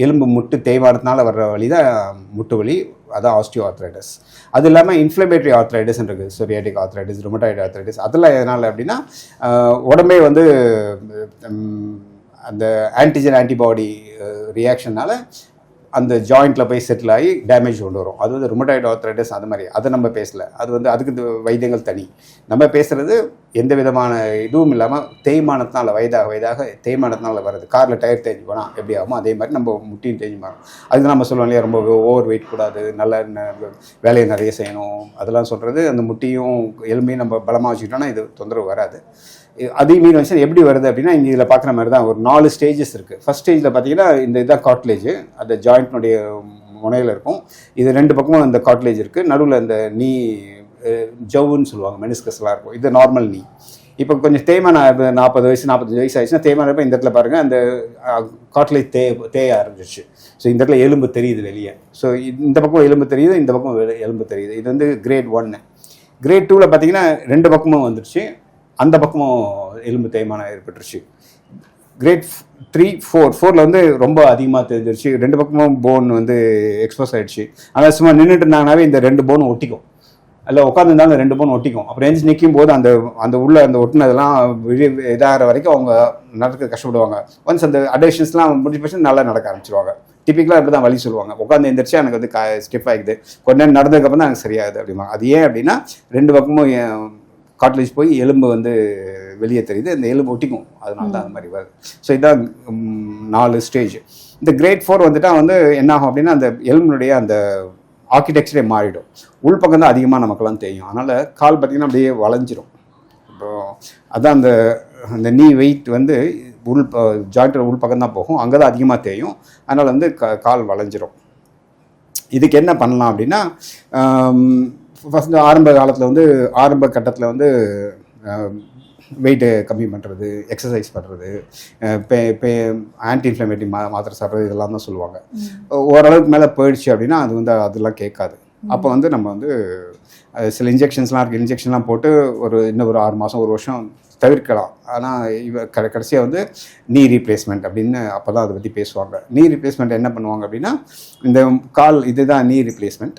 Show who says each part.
Speaker 1: எலும்பு முட்டு தேய்மானத்தினால வர்ற வழி தான் முட்டு வலி அதான் ஆஸ்டியோ ஆர்த்ரைட்டிஸ் அது இல்லாமல் இன்ஃப்ளமேட்டரி ஆர்த்ரைட்டிஸ் இருக்குது. சொரியாட்டிக் ஆர்த்ரைட்டிஸ் ருமட்டாய்டு ஆர்த்ரைட்டிஸ் அதெல்லாம் எதனால் அப்படின்னா உடம்பே வந்து அந்த ஆன்டிஜன் ஆன்டிபாடி ரியாக்ஷனால் அந்த ஜாயிண்ட்டில் போய் செட்டில் ஆகி டேமேஜ் கொண்டு வரும். அது வந்து ரொமட்டாய்டு ஆர்த்ரைட்டிஸ் அது மாதிரி. அதை நம்ம பேசலை. அது வந்து அதுக்கு வைத்தியங்கள் தனி. நம்ம பேசுகிறது எந்த விதமான இதுவும் இல்லாமல் தேய்மானத்தினால வயதாக வயதாக தேய்மானத்தினால வருது காரில் டயர் தேஞ்சு போனால் எப்படி ஆகுமோ அதே மாதிரி நம்ம முட்டியும் தேஞ்சு மாறும். அதுக்கு நம்ம சொல்லுவோம் இல்லையா ரொம்ப ஓவர் வெயிட் கூடாது நல்ல வேலையை நிறைய செய்யணும். அதெல்லாம் சொல்கிறது அந்த முட்டியும் எலும்பையும் நம்ம பலமாக வச்சுக்கிட்டோம்னா இது தொந்தரவு வராது. இது- அதே மீன் வச்சு எப்படி வருது அப்படின்னா இங்கே இதில் பார்க்குற மாதிரி தான் ஒரு நாலு ஸ்டேஜஸ் இருக்குது ஃபஸ்ட் ஸ்டேஜில் பார்த்தீங்கன்னா இந்த இதான் காட்லேஜ் அந்த ஜாயிண்ட்னுடைய முனையில் இருக்கும். இது ரெண்டு பக்கமும் அந்த காட்லேஜ் இருக்குது நடுவில் இந்த நீ ஜவ்வுன்னு சொல்லுவாங்க மெனிஸ்கஸ்லாம் இருக்கும். இது நார்மல் நீ இப்போ கொஞ்சம் தேய்மான நாற்பது வயசு நாற்பத்தஞ்சு வயசு ஆயிடுச்சுன்னா தேய்மான இந்த இடத்துல பாருங்கள் அந்த காட்டில் தே தேய ஆரம்பிச்சிச்சு ஸோ இந்த இடத்துல எலும்பு தெரியுது வெளியே. ஸோ இந்த பக்கம் எலும்பு தெரியுது இந்த பக்கம் எலும்பு தெரியுது. இது வந்து கிரேட் ஒன்னு கிரேட் டூவில் பார்த்தீங்கன்னா ரெண்டு பக்கமும் வந்துருச்சு. அந்த பக்கமும் எலும்பு தேய்மானம் ஏற்பட்டுருச்சு. கிரேட் த்ரீ ஃபோர் ஃபோரில் வந்து ரொம்ப அதிகமாக தெரிஞ்சிருச்சு. ரெண்டு பக்கமும் போன் வந்து எக்ஸ்போஸ் ஆகிடுச்சு ஆனால் சும்மா நின்றுட்டு இருந்தாங்கனாவே இந்த ரெண்டு போன் ஒட்டிக்கும். அதில் உட்காந்துருந்தாலும் ரெண்டு போன் ஒட்டிக்கும். அப்புறம் எஞ்சி நிற்கும் போது அந்த அந்த உள்ள அந்த ஒட்டினதெல்லாம் இதாகிற வரைக்கும் அவங்க நடக்க கஷ்டப்படுவாங்க. ஒன்ஸ் அந்த அடேஷன்ஸ்லாம் முடிஞ்ச பட்சம் நல்லா நடக்க ஆரம்பிச்சிருவாங்க. டிப்பிக்கலாக இப்படி தான் வழி சொல்லுவாங்க. உட்காந்து எந்திரிச்சு எனக்கு வந்து ஸ்டிஃப் ஆகிடுது கொஞ்ச நேரம் நடந்ததுக்கப்புறம் தான் எனக்கு சரியாகுது அப்படிம்பாங்க. அது ஏன் அப்படின்னா ரெண்டு பக்கமும் காட்லேஜ் போய் எலும்பு வந்து வெளியே தெரியுது. இந்த எலும்பு ஒட்டிக்கும். அதனால தான் அந்த மாதிரி வருது. ஸோ இதான் ம், நாலு ஸ்டேஜ் இந்த கிரேட் ஃபோர் வந்துட்டா வந்து என்ன ஆகும் அப்படின்னா அந்த எலும்பினுடைய அந்த ஆர்கிடெக்சரே மாறிடும். உள்பக்கம் தான் அதிகமாக நமக்கெல்லாம் தெரியும். அதனால் கால் பார்த்திங்கன்னா அப்படியே வளைஞ்சிரும். இப்போ அதான் அந்த அந்த நீ வெயிட் வந்து உள் ஜாயிண்டில் உள் பக்கம் தான் போகும். அங்கே தான் அதிகமாக தேயும் அதனால் வந்து க கால் வளைஞ்சிரும். இதுக்கு என்ன பண்ணலாம் அப்படின்னா ஃபஸ்ட்டு ஆரம்ப காலத்தில் வந்து ஆரம்ப கட்டத்தில் வந்து வெயிட்டு கம்மி பண்ணுறது எக்ஸசைஸ் பண்ணுறது பே பே ஆன்டி இன்ஃப்ளமேட்டரி மா மாத்திரை சாப்பிட்றது இதெல்லாம் தான் சொல்லுவாங்க. ஓரளவுக்கு மேலே போயிடுச்சு அப்படின்னா அது வந்து அதெல்லாம் கேட்காது. அப்போ வந்து நம்ம வந்து சில இன்ஜெக்ஷன்ஸ்லாம் இருக்குது இன்ஜெக்ஷன்லாம் போட்டு ஒரு இன்னும் ஒரு ஆறு மாதம் ஒரு வருஷம் தவிர்க்கலாம். ஆனால் இவ க கடைசியாக வந்து நீ ரீப்ளேஸ்மெண்ட் அப்படின்னு அப்போ தான் அதை பற்றி பேசுவாங்க. நீ ரீப்ளேஸ்மெண்ட் என்ன பண்ணுவாங்க அப்படின்னா இந்த கால் இதுதான் நீ ரீப்ளேஸ்மெண்ட்